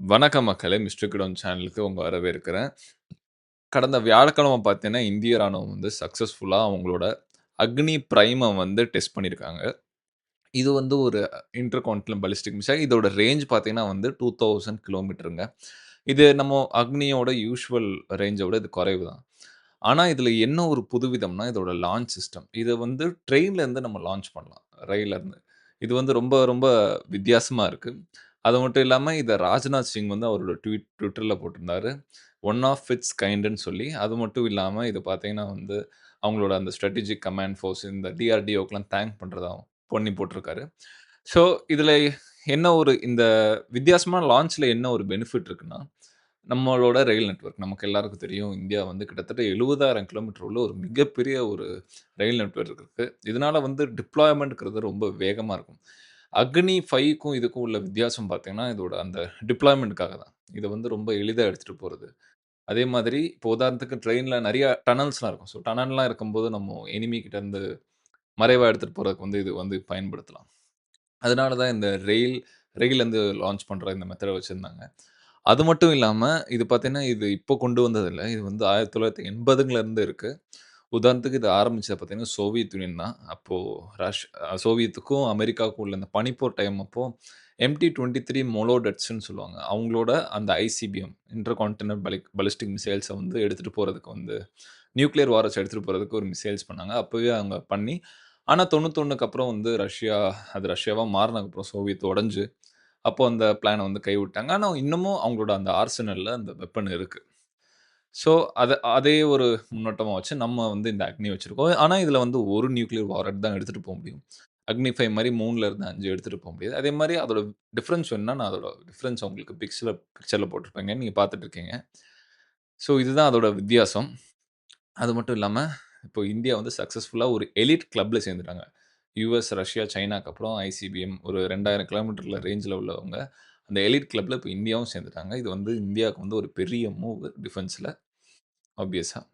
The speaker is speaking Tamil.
வணக்கம் மக்களே! மிஸ்டர் கிடோன் சேனலுக்கு உங்கள் வரவேற்கிறேன். கடந்த வியாழக்கிழமை பார்த்தீங்கன்னா, இந்திய ராணுவம் வந்து சக்ஸஸ்ஃபுல்லாக அவங்களோட அக்னி பிரைமை வந்து டெஸ்ட் பண்ணியிருக்காங்க. இது வந்து ஒரு இன்டர் கான்டினென்டல் பாலிஸ்டிக் மிசைல். இதோட ரேஞ்ச் பார்த்தீங்கன்னா வந்து 2000 கிலோமீட்டருங்க. இது நம்ம அக்னியோட யூஷுவல் ரேஞ்சோட விட இது குறைவு தான். ஆனால் இதில் என்ன ஒரு புதுவிதம்னா, இதோட லான்ச் சிஸ்டம். இதை வந்து ட்ரெயின்லேருந்து நம்ம லான்ச் பண்ணலாம். ரயிலேருந்து இது வந்து ரொம்ப ரொம்ப வித்தியாசமாக இருக்குது அது மட்டும் இல்லாமல் இதை ராஜ்நாத் சிங் வந்து அவரோட ட்வீட் ட்விட்டரில் போட்டிருந்தாரு. ஒன் ஆஃப் இட்ஸ் கைண்டுன்னு சொல்லி. அது மட்டும் இல்லாமல் இது பார்த்தீங்கன்னா வந்து, அவங்களோட அந்த ஸ்ட்ராட்டஜிக் கமாண்ட் ஃபோர்ஸ் இந்த டிஆர்டிஓக்கெலாம் தேங்க் பண்ணுறதாகவும் பண்ணி போட்டிருக்காரு. ஸோ, இதில் என்ன ஒரு இந்த வித்தியாசமான லான்ச்சில் என்ன ஒரு பெனிஃபிட் இருக்குன்னா, நம்மளோட ரயில் நெட்வொர்க் நமக்கு எல்லாருக்கும் தெரியும். இந்தியா வந்து கிட்டத்தட்ட 70,000 கிலோமீட்டர் உள்ள ஒரு மிகப்பெரிய ஒரு ரயில் நெட்வொர்க் இருக்குது இதனால் வந்து டிப்ளாய்மென்ட்ங்கிறது ரொம்ப வேகமாக இருக்கும். அக்னி ஃபைவ்க்கும் இதுக்கும் உள்ள வித்தியாசம் பார்த்தீங்கன்னா, இதோட அந்த டிப்ளாய்மெண்ட்டுக்காக தான். இதை வந்து ரொம்ப எளிதாக எடுத்துகிட்டு போகிறது அதே மாதிரி இப்போ உதாரணத்துக்கு ட்ரெயினில் நிறைய டனல்ஸ்லாம் இருக்கும். ஸோ டனல்லாம் இருக்கும்போது நம்ம எனிமி மறைவாக இருந்து போகிறதுக்கு வந்து இது வந்து பயன்படுத்தலாம். அதனால தான் இந்த ரெயில் ரெயிலேருந்து லான்ச் பண்ணுற இந்த மெத்தடை வச்சுருந்தாங்க அது மட்டும் இல்லாமல் இது பார்த்தீங்கன்னா, இது இப்போ கொண்டு வந்ததில்லை இது வந்து ஆயிரத்தி தொள்ளாயிரத்தி எண்பதுங்கிலேருந்து இருக்குது உதாரணத்துக்கு இது ஆரம்பிச்சது பார்த்தீங்கன்னா, சோவியத் யூனியன் தான். அப்போது ரஷ் சோவியத்துக்கும், அமெரிக்காவுக்கும் உள்ள இந்த பனிப்போர் டைம் அப்போது எம்டி டுவெண்ட்டி த்ரீ மொலோடட்ஸ்ன்னு சொல்லுவாங்க. அவங்களோட அந்த ஐசிபிஎம் இன்டர் கான்டினென்டல் பலிக் பலிஸ்டிக் மிசைல்ஸை வந்து எடுத்துகிட்டு போகிறதுக்கு வந்து நியூக்ளியர் வாரஸ் எடுத்துகிட்டு போகிறதுக்கு ஒரு மிசைல்ஸ் பண்ணாங்க. அப்போவே அவங்க பண்ணி ஆனால் தொண்ணூத்தொன்னுக்கு அப்புறம் வந்து ரஷ்யா அது ரஷ்யாவாக மாறினதுக்கப்புறம் சோவியத் உடஞ்சு அப்போ அந்த பிளானை வந்து கைவிட்டாங்க. ஆனால் இன்னமும் அவங்களோட அந்த ஆர்சனலில் அந்த வெப்பன் இருக்குது ஸோ, அதை அதே ஒரு முன்னோட்டமாக வச்சு நம்ம வந்து இந்த அக்னி வச்சுருக்கோம் ஆனால் இதில் வந்து ஒரு நியூக்ளியர் வாரட் தான் எடுத்துகிட்டு போக முடியும். அக்னி ஃபைவ் மாதிரி மூணில் இருந்து அஞ்சு எடுத்துகிட்டு போக முடியாது. அதே மாதிரி அதோட டிஃப்ரென்ஸ் வேணும்னா, நான் அதோட டிஃப்ரென்ஸ் உங்களுக்கு பிக்சரில் பிக்சரில் போட்டிருப்பேங்க. நீங்கள் பார்த்துட்டு இருக்கீங்க. ஸோ, இதுதான் அதோட வித்தியாசம். அது மட்டும் இல்லாமல் இப்போ இந்தியா வந்து சக்ஸஸ்ஃபுல்லாக ஒரு எலிட் கிளப்பில் சேர்ந்துட்டாங்க. யூஎஸ் ரஷ்யா, சைனாக்கு அப்புறம் ஐசிபிஎம் ஒரு ரெண்டாயிரம் கிலோமீட்டரில் ரேஞ்சில் உள்ளவங்க. அந்த எலிட் கிளப்பில் இப்போ இந்தியாவும் சேர்ந்துட்டாங்க. இது வந்து இந்தியாவுக்கு வந்து ஒரு பெரிய மூவ் டிஃபென்ஸில் obvious huh